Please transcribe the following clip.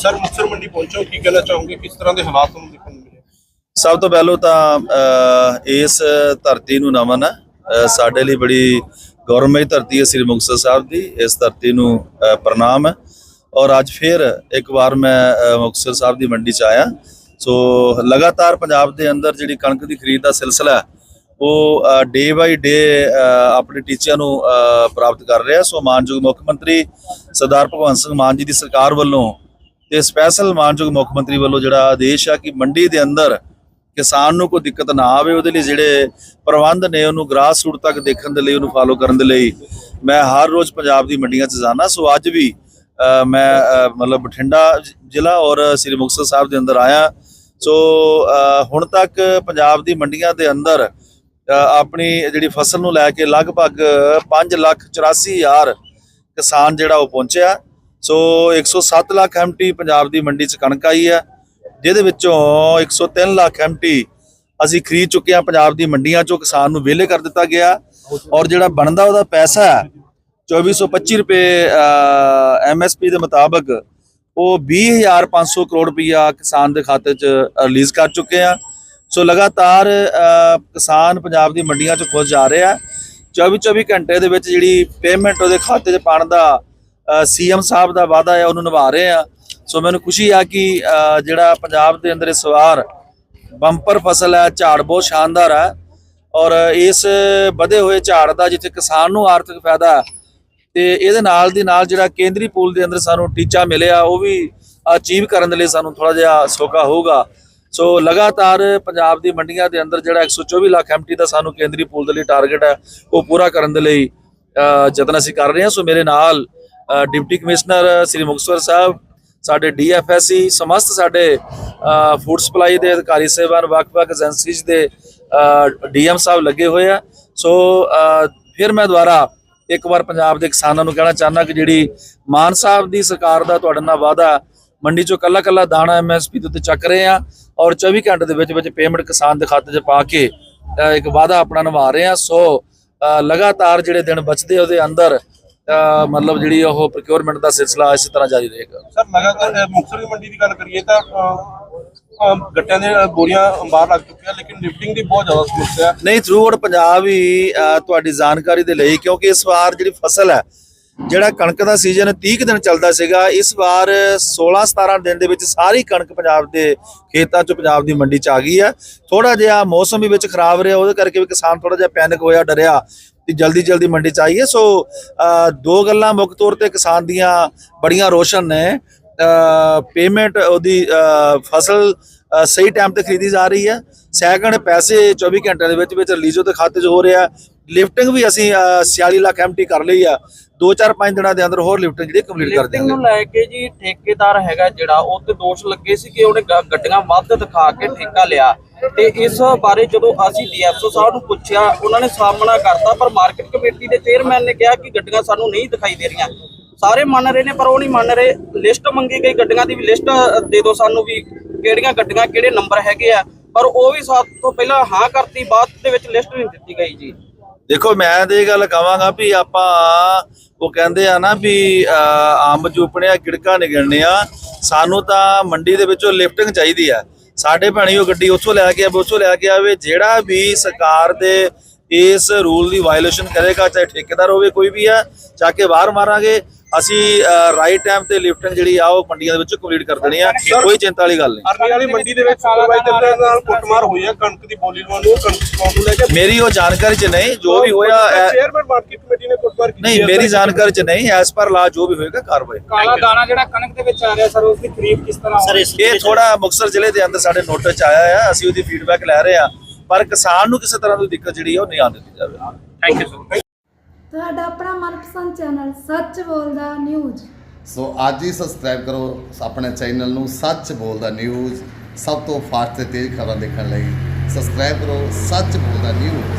Sir, Muktsar ਮੰਡੀ ਪਹੁੰਚੋ, ਕੀ ਕਹਿਣਾ ਚਾਹੋਗੇ? ਕਿਸ ਤਰ੍ਹਾਂ ਦੇ ਹਾਲਾਤ ਤੁਹਾਨੂੰ ਦੇਖਣ ਨੂੰ ਮਿਲੇ? ਸਭ ਤੋਂ ਪਹਿਲਾਂ ਤਾਂ ਇਸ ਧਰਤੀ ਨੂੰ ਨਮਨ ਹੈ। ਸਾਡੇ ਲਈ ਬੜੀ ਗੌਰਵਮਈ ਧਰਤੀ ਹੈ ਸ੍ਰੀ ਮੁਕਤਸਰ ਸਾਹਿਬ ਦੀ। ਇਸ ਧਰਤੀ ਨੂੰ ਪ੍ਰਣਾਮ ਹੈ। ਔਰ ਅੱਜ ਫਿਰ ਇੱਕ ਵਾਰ ਮੈਂ ਮੁਕਤਸਰ ਸਾਹਿਬ ਦੀ ਮੰਡੀ 'ਚ ਆਇਆ। ਸੋ, ਲਗਾਤਾਰ ਪੰਜਾਬ ਦੇ ਅੰਦਰ ਜਿਹੜੀ ਕਣਕ ਦੀ ਖਰੀਦ ਦਾ ਸਿਲਸਿਲਾ ਉਹ ਡੇ ਬਾਈ ਡੇ ਆਪਣੇ ਟੀਚਿਆਂ ਨੂੰ ਪ੍ਰਾਪਤ ਕਰ ਰਿਹਾ। ਸੋ ਮਾਨਯੋਗ ਮੁੱਖ ਮੰਤਰੀ ਸਰਦਾਰ ਭਗਵੰਤ ਸਿੰਘ ਮਾਨ ਜੀ ਦੀ ਸਰਕਾਰ ਵੱਲੋਂ ਤੇ ਸਪੈਸ਼ਲ ਮਾਨਯੋਗ ਮੁੱਖ ਮੰਤਰੀ ਵੱਲੋਂ ਜਿਹੜਾ ਆਦੇਸ਼ ਆ ਕਿ ਮੰਡੀ ਦੇ ਅੰਦਰ ਕਿਸਾਨ ਨੂੰ ਕੋਈ ਦਿੱਕਤ ਨਾ ਆਵੇ, ਉਹਦੇ ਲਈ ਜਿਹੜੇ ਪ੍ਰਬੰਧ ਨੇ ਉਹਨੂੰ ਗ੍ਰਾਸ ਰੂਟ ਤੱਕ ਦੇਖਣ ਦੇ ਲਈ, ਉਹਨੂੰ ਫਾਲੋ ਕਰਨ ਦੇ ਲਈ ਮੈਂ ਹਰ ਰੋਜ਼ ਪੰਜਾਬ ਦੀ ਮੰਡੀਆਂ 'ਚ ਜਾਣਾ ਸੋ ਅੱਜ ਵੀ ਮੈਂ ਮਤਲਬ ਬਠਿੰਡਾ ਜ਼ਿਲ੍ਹਾ ਔਰ ਸ੍ਰੀ ਮੁਕਤਸਰ ਸਾਹਿਬ ਦੇ ਅੰਦਰ ਆਇਆ। ਸੋ ਹੁਣ ਤੱਕ ਪੰਜਾਬ ਦੀ ਮੰਡੀਆਂ ਦੇ ਅੰਦਰ ਆਪਣੀ ਜਿਹੜੀ ਫਸਲ ਨੂੰ ਲੈ ਕੇ ਲਗਭਗ 5 ਲੱਖ 84 ਹਜ਼ਾਰ ਕਿਸਾਨ ਜਿਹੜਾ ਉਹ ਪਹੁੰਚਿਆ। ਸੋ 107 ਲੱਖ ਐਮਟੀ ਪੰਜਾਬ ਦੀ ਮੰਡੀ 'ਚ ਕਣਕ ਆਈ ਹੈ, ਜਿਹਦੇ ਵਿੱਚੋਂ 103 ਲੱਖ ਐਮਟੀ ਅਸੀਂ ਖਰੀਦ ਚੁੱਕੇ ਹਾਂ ਪੰਜਾਬ ਦੀ ਮੰਡੀਆਂ 'ਚੋਂ, ਕਿਸਾਨ ਨੂੰ ਵਿਹਲੇ ਕਰ ਦਿੱਤਾ ਗਿਆ ਔਰ ਜਿਹੜਾ ਬਣਦਾ ਉਹਦਾ ਪੈਸਾ ਹੈ 2425 ਰੁਪਏ ਐਮਐਸਪੀ ਦੇ ਮੁਤਾਬਕ ਉਹ 20500 ਕਰੋੜ ਰੁਪਈਆ ਕਿਸਾਨ ਦੇ ਖਾਤੇ 'ਚ ਰਿਲੀਜ਼ ਕਰ ਚੁੱਕੇ ਆ ਸੋ ਲਗਾਤਾਰ ਕਿਸਾਨ ਪੰਜਾਬ ਦੀ ਮੰਡੀਆਂ 'ਚ ਖੁਸ਼ ਜਾ ਰਿਹਾ 24 24 ਘੰਟੇ ਦੇ ਵਿੱਚ ਜਿਹੜੀ ਪੇਮੈਂਟ ਉਹਦੇ ਖਾਤੇ 'ਚ ਪਾਉਣ ਦਾ ਸੀਐਮ ਸਾਹਿਬ ਦਾ ਵਾਅਦਾ ਹੈ ਉਹਨੂੰ ਨਿਭਾ ਰਹੇ ਆ। ਸੋ ਮੈਨੂੰ ਖੁਸ਼ੀ ਆ ਕਿ ਜਿਹੜਾ ਪੰਜਾਬ ਦੇ ਅੰਦਰ ਇਸ ਵਾਰ ਬੰਪਰ ਫਸਲ ਹੈ ਝਾੜ ਬਹੁਤ ਸ਼ਾਨਦਾਰ ਹੈ ਔਰ ਇਸ ਵਧੇ ਹੋਏ ਝਾੜ ਦਾ ਜਿੱਥੇ ਕਿਸਾਨ ਨੂੰ ਆਰਥਿਕ ਫਾਇਦਾ ਹੈ, ਤੇ ਇਹਦੇ ਨਾਲ ਦੀ ਨਾਲ ਜਿਹੜਾ ਕੇਂਦਰੀ ਪੂਲ ਦੇ ਅੰਦਰ ਸਾਨੂੰ ਟੀਚਾ ਮਿਲਿਆ ਉਹ ਵੀ ਅਚੀਵ ਕਰਨ ਦੇ ਲਈ ਸਾਨੂੰ ਥੋੜਾ ਜਿਹਾ ਸੌਖਾ ਹੋਊਗਾ। ਸੋ ਲਗਾਤਾਰ ਪੰਜਾਬ ਦੀ ਮੰਡੀਆਂ ਦੇ ਅੰਦਰ ਜਿਹੜਾ 124 ਲੱਖ ਐਮਟੀ ਦਾ ਸਾਨੂੰ ਕੇਂਦਰੀ ਪੂਲ ਦੇ ਲਈ ਟਾਰਗੇਟ ਹੈ ਉਹ ਪੂਰਾ ਕਰਨ ਦੇ ਲਈ ਯਤਨ ਅਸੀਂ ਕਰ ਰਹੇ ਹਾਂ। ਸੋ ਮੇਰੇ ਨਾਲ ਡਿਪਟੀ ਕਮਿਸ਼ਨਰ ਸ੍ਰੀ ਮੁਕਤਸਰ ਸਾਹਿਬ, ਸਾਡੇ ਡੀਐਫਐਸਸੀ ਸਮਸਤ ਸਾਡੇ ਫੂਡ ਸਪਲਾਈ ਦੇ ਅਧਿਕਾਰੀ ਸਹਿਬਾਨ, ਵੱਖ-ਵੱਖ ਏਜੰਸੀਜ਼ ਦੇ ਡੀਐਮ ਸਾਹਿਬ ਲੱਗੇ ਹੋਏ ਆ। ਸੋ ਫਿਰ ਮੈਂ ਦੁਬਾਰਾ ਇੱਕ ਵਾਰ ਪੰਜਾਬ ਦੇ ਕਿਸਾਨਾਂ ਨੂੰ ਕਹਿਣਾ ਚਾਹੁੰਦਾ ਕਿ ਜਿਹੜੀ ਮਾਨ ਸਾਹਿਬ ਦੀ ਸਰਕਾਰ ਦਾ ਤੁਹਾਡੇ ਨਾਲ ਵਾਅਦਾ, ਮੰਡੀ ਚੋਂ ਕੱਲਾ ਕੱਲਾ ਦਾਣਾ ਐਮਐਸਪੀ ਦੇ ਉੱਤੇ ਚੱਕ ਰਹੇ ਆ ਔਰ 24 ਘੰਟੇ ਦੇ ਵਿੱਚ ਵਿੱਚ ਪੇਮੈਂਟ ਕਿਸਾਨ ਦੇ ਖਾਤੇ 'ਚ ਪਾ ਕੇ ਇੱਕ ਵਾਅਦਾ ਆਪਣਾ ਨਿਭਾ ਰਹੇ ਆ। ਸੋ ਲਗਾਤਾਰ ਜਿਹੜੇ ਦਿਨ ਬਚਦੇ ਉਹਦੇ ਅੰਦਰ ਮਤਲਬ ਜਿਹੜੀ ਉਹ ਪ੍ਰੋਕਿਉਰਮੈਂਟ ਦਾ ਸਿਲਸਿਲਾ ਇਸੇ ਤਰ੍ਹਾਂ ਜਾਰੀ ਰਹੇਗਾ। ਸਰ ਲਗਾਤਾਰ ਦੀ ਮੰਡੀ ਦੀ ਗੱਲ ਕਰੀਏ ਤਾਂ ਗੱਟਿਆਂ ਦੇ ਬੋਰੀਆਂ ਬਾਹਰ ਲੱਗ ਚੁੱਕੀਆਂ ਲੇਕਿਨ ਲਿਫਟਿੰਗ ਦੀ ਬਹੁਤ ਜ਼ਿਆਦਾ ਸਮੱਸਿਆ ਨਹੀਂ ਥਰੂਆਊਟ ਪੰਜਾਬ ਹੀ ਤੁਹਾਡੀ ਜਾਣਕਾਰੀ ਦੇ ਲਈ ਕਿਉਂਕਿ ਇਸ ਵਾਰ ਜਿਹੜੀ ਫਸਲ ਹੈ ਜਿਹੜਾ ਕਣਕ ਦਾ ਸੀਜ਼ਨ 30 ਕੁ ਦਿਨ ਚੱਲਦਾ ਸੀਗਾ ਇਸ ਵਾਰ 16 17 ਦਿਨ ਦੇ ਵਿੱਚ ਸਾਰੀ ਕਣਕ ਪੰਜਾਬ ਦੇ ਖੇਤਾਂ 'ਚ ਪੰਜਾਬ ਦੀ ਮੰਡੀ 'ਚ ਆ ਗਈ ਹੈ। ਥੋੜਾ ਜਿਹਾ ਮੌਸਮ ਵੀ ਵਿੱਚ ਖਰਾਬ ਰਿਹਾ ਉਹਦੇ ਕਰਕੇ ਵੀ ਕਿਸਾਨ ਥੋੜਾ ਜਿਹਾ ਪੈਨਿਕ ਹੋਇਆ ਡਰਿਆ। ਕਿ ਜਲਦੀ ਜਲਦੀ ਮੰਡੀ 'ਚ ਆਈਏ ਸੋ ਦੋ ਗੱਲਾਂ ਮੁੱਖ ਤੌਰ ਤੇ ਕਿਸਾਨ ਦੀਆਂ ਬੜੀਆਂ ਰੋਸ਼ਨ ਨੇ। ਪੇਮੈਂਟ ਉਹਦੀ ਫਸਲ ਸਹੀ ਟਾਈਮ ਤੇ ਖਰੀਦੀ ਜਾ ਰਹੀ ਹੈ। ਸੈਕਿੰਡ ਪੈਸੇ 24 ਘੰਟਿਆਂ ਦੇ ਵਿੱਚ ਵਿੱਚ ਰਿਲੀਜ਼ ਉਹਦੇ ਖਾਤੇ 'ਚ ਹੋ ਰਿਹਾ। ਲਿਫਟਿੰਗ ਵੀ ਅਸੀਂ ਅ, 46 ਲੱਖ ਐਮਟੀ ਕਰ ਲਈ ਆ। 2-4-5 ਦਿਨਾਂ ਦੇ ਅੰਦਰ ਹੋਰ ਲਿਫਟਿੰਗ ਜਿਹੜੀ ਕੰਪਲੀਟ ਕਰ ਦਿਆਂਗੇ ਨੂੰ ਲੈ ਕੇ ਜੀ ਠੇਕੇਦਾਰ ਹੈਗਾ ਜਿਹੜਾ ਉਹ ਤੇ ਦੋਸ਼ ਲੱਗੇ ਸੀ ਕਿ ਉਹਨੇ ਗ- ਗੱਡੀਆਂ ਵੱਧ ਦਿਖਾ ਕੇ ਠੇਕਾ ਲਿਆ। ਤੇ ਇਸ ਬਾਰੇ ਜਦੋਂ ਅਸੀਂ ਡੀਐਫਓ ਸਾਹਿਬ ਨੂੰ ਪੁੱਛਿਆ ਉਹਨਾਂ ਨੇ ਸਾਹਮਣਾ ਕਰਤਾ ਪਰ ਮਾਰਕੀਟ ਕਮੇਟੀ ਦੇ ਚੇਅਰਮੈਨ ਨੇ ਕਿਹਾ ਕਿ ਗੱਡੀਆਂ ਸਾਨੂੰ ਨਹੀਂ ਦਿਖਾਈ ਦੇ ਰਹੀਆਂ। ਸਾਰੇ ਮੰਨ ਰਹੇ ਨੇ ਪਰ ਉਹ ਨਹੀਂ ਮੰਨ ਰਹੇ। ਲਿਸਟ ਮੰਗੀ ਗਈ ਗੱਡੀਆਂ ਦੀ ਵੀ ਲਿਸਟ ਦੇ ਦਿਓ ਸਾਨੂੰ ਵੀ ਕਿਹੜੀਆਂ ਗੱਡੀਆਂ ਕਿਹੜੇ ਨੰਬਰ ਹੈਗੇ ਆ। ਪਰ ਉਹ ਵੀ ਸਭ ਤੋਂ ਪਹਿਲਾਂ ਹਾਂ ਕਰਤੀ ਬਾਅਦ ਦੇ ਵਿੱਚ ਲਿਸਟ ਨਹੀਂ ਦਿੱਤੀ ਗਈ ਜੀ। ਦੇਖੋ, ਮੈਂ ਤੇ ਇਹ ਗੱਲ ਕਹਾਂਗਾ ਵੀ ਆਪਾਂ ਉਹ ਕਹਿੰਦੇ ਆ ਨਾ ਵੀ ਅੰਬ ਅੰਬ ਆ, ਗਿੜਕਾ ਨਿਗਲਣੇ ਆ, ਸਾਨੂੰ ਤਾਂ ਮੰਡੀ ਦੇ ਵਿੱਚੋਂ ਲਿਫਟਿੰਗ ਚਾਹੀਦੀ ਆ। ਸਾਡੇ ਭੈਣੀ ਉਹ ਗੱਡੀ ਉੱਥੋਂ ਲੈ ਕੇ ਆਵੇ ਉੱਥੋਂ ਲੈ ਕੇ ਆਵੇ, ਜਿਹੜਾ ਵੀ ਸਰਕਾਰ ਦੇ ਇਸ ਰੂਲ ਦੀ ਵਾਇਓਲੇਸ਼ਨ ਕਰੇਗਾ, ਚਾਹੇ ਠੇਕੇਦਾਰ ਹੋਵੇ, ਕੋਈ ਵੀ ਆ ਚਾ ਕੇ ਬਾਹਰ ਮਾਰਾਂਗੇ। ਅਸੀਂ ਰਾਈਟ ਟਾਈਮ ਤੇ ਲਿਫਟਿੰਗ ਜਿਹੜੀ ਆ ਉਹ ਮੰਡੀਆਂ ਦੇ ਵਿੱਚ ਕੰਪਲੀਟ ਕਰ ਦੇਣੀ ਆ। ਕੋਈ ਚਿੰਤਾ ਵਾਲੀ ਗੱਲ ਨਹੀਂ। ਅਰਨੀ ਵਾਲੀ ਮੰਡੀ ਦੇ ਵਿੱਚ ਸੁਪਰਵਾਈਜ਼ਰ ਦੇ ਨਾਲ ਕੁੱਟਮਾਰ ਹੋਈ ਹੈ ਕਣਕ ਦੀ ਬੋਲੀ ਨੂੰ ਕਣਕ ਚੁਕਾਉਣ ਨੂੰ ਲੈ ਕੇ। ਮੇਰੀ ਉਹ ਜਾਣਕਾਰੀ 'ਚ ਨਹੀਂ ਜੋ ਵੀ ਹੋਇਆ ਚੇਅਰਮੈਨ ਮਾਰਕੀਟ ਕਮੇਟੀ ਨੇ ਕੁੱਟਮਾਰ ਕੀਤੀ ਨਹੀਂ। ਮੇਰੀ ਜਾਣਕਾਰੀ 'ਚ ਨਹੀਂ ਐਸ ਪਰ ਲਾ ਜੋ ਵੀ ਹੋਏਗਾ ਕਾਰਵਾਈ ਕਾਲਾ ਦਾਣਾ ਜਿਹੜਾ ਕਣਕ ਦੇ ਵਿੱਚ ਆ ਰਿਹਾ ਸਰ ਉਸ ਦੀ ਖਰੀਦ ਕਿਸ ਤਰ੍ਹਾਂ ਹੋ ਰਹੀ ਇਹ ਥੋੜਾ ਮੁਕਤਸਰ ਜ਼ਿਲ੍ਹੇ ਦੇ ਅੰਦਰ ਸਾਡੇ ਨੋਟਿਸ 'ਚ ਆਇਆ ਹੈ ਅਸੀਂ ਉਹਦੀ ਫੀਡਬੈਕ ਲੈ ਰਹੇ ਹਾਂ ਪਰ ਕਿਸਾਨ ਨੂੰ ਕਿਸੇ ਤਰ੍ਹਾਂ ਦੀ ਦਿੱਕਤ ਜਿਹੜੀ ਹੈ ਉਹ ਨਹੀਂ ਆਉਣ ਦਿੱਤੀ ਜਾਵੇ। ਥੈਂਕ ਯੂ ਸਰ ਤੁਹਾਡਾ ਆਪਣਾ ਮਨਪਸੰਦ ਚੈਨਲ ਸੱਚ ਬੋਲਦਾ ਨਿਊਜ਼। ਸੋ ਅੱਜ ਹੀ ਸਬਸਕ੍ਰਾਈਬ ਕਰੋ ਆਪਣੇ ਚੈਨਲ ਨੂੰ ਸੱਚ ਬੋਲਦਾ ਨਿਊਜ਼, ਸਭ ਤੋਂ ਫਾਸਟ ਤੇ ਤੇਜ਼ ਖਬਰਾਂ ਦੇਖਣ ਲਈ। ਸਬਸਕ੍ਰਾਈਬ ਕਰੋ ਸੱਚ ਬੋਲਦਾ ਨਿਊਜ਼।